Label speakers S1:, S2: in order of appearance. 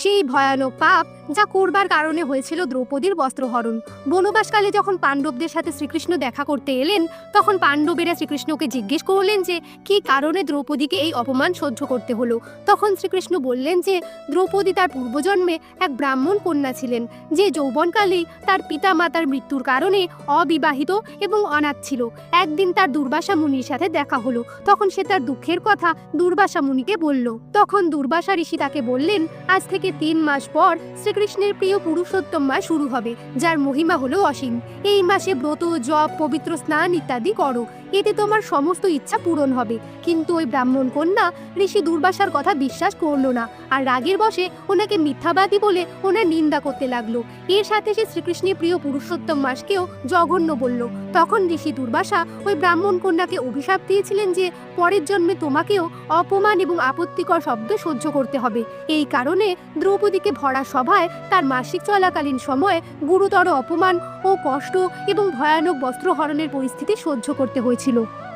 S1: সেই ভয়ানক পাপ যা করবার কারণে হয়েছিল দ্রৌপদীর বস্ত্রহরণ। বনবাসকালে যখন পাণ্ডবদের সাথে শ্রীকৃষ্ণ দেখা করতে এলেন, তখন পাণ্ডবেরা শ্রীকৃষ্ণকে জিজ্ঞেস করলেন যে, কী কারণে দ্রৌপদীকে এই অপমান সহ্য করতে হলো? তখন শ্রীকৃষ্ণ বললেন যে, দ্রৌপদী তার পূর্বজন্মে এক ব্রাহ্মণ কন্যা ছিলেন, যে যৌবনকালেই তার পিতা মাতার মৃত্যুর কারণে অবিবাহিত এবং অনাথ ছিল। একদিন তার দুর্বাসা মুনির সাথে দেখা হলো, তখন সে তার দুঃখের কথা দুর্বাসা মুনিকে বলল। তখন দুর্বাসা ঋষি তাকে বললেন, আজ থেকে তিন মাস পর শ্রীকৃষ্ণের প্রিয় পুরুষোত্তম মাস শুরু হবে, যার মহিমা হলো অসীম। এই মাসে ব্রত, জপ, পবিত্র স্নান ইত্যাদি করো। এতে তোমার সমস্ত ইচ্ছা পূরণ হবে। কিন্তু ওই ব্রাহ্মণ কন্যা ঋষি দুর্বাসার কথা বিশ্বাস করল না আর রাগের বসে ওনাকে মিথ্যাবাদী বলে ওনার নিন্দা করতে লাগল। এর সাথে সে শ্রীকৃষ্ণের প্রিয় পুরুষোত্তম মাসকেও জঘন্য বলল। তখন ঋষি দুর্বাসা ওই ব্রাহ্মণ কন্যাকে অভিশাপ দিয়েছিলেন যে পরের জন্মে তোমাকেও অপমান এবং আপত্তিকর শব্দ সহ্য করতে হবে। এই কারণে দ্রৌপদীকে ভরা সভায় তার মাসিক চলাকালীন সময়ে গুরুতর অপমান ও কষ্ট এবং ভয়ানক বস্ত্রহরণের পরিস্থিতি সহ্য করতে হয়েছিল।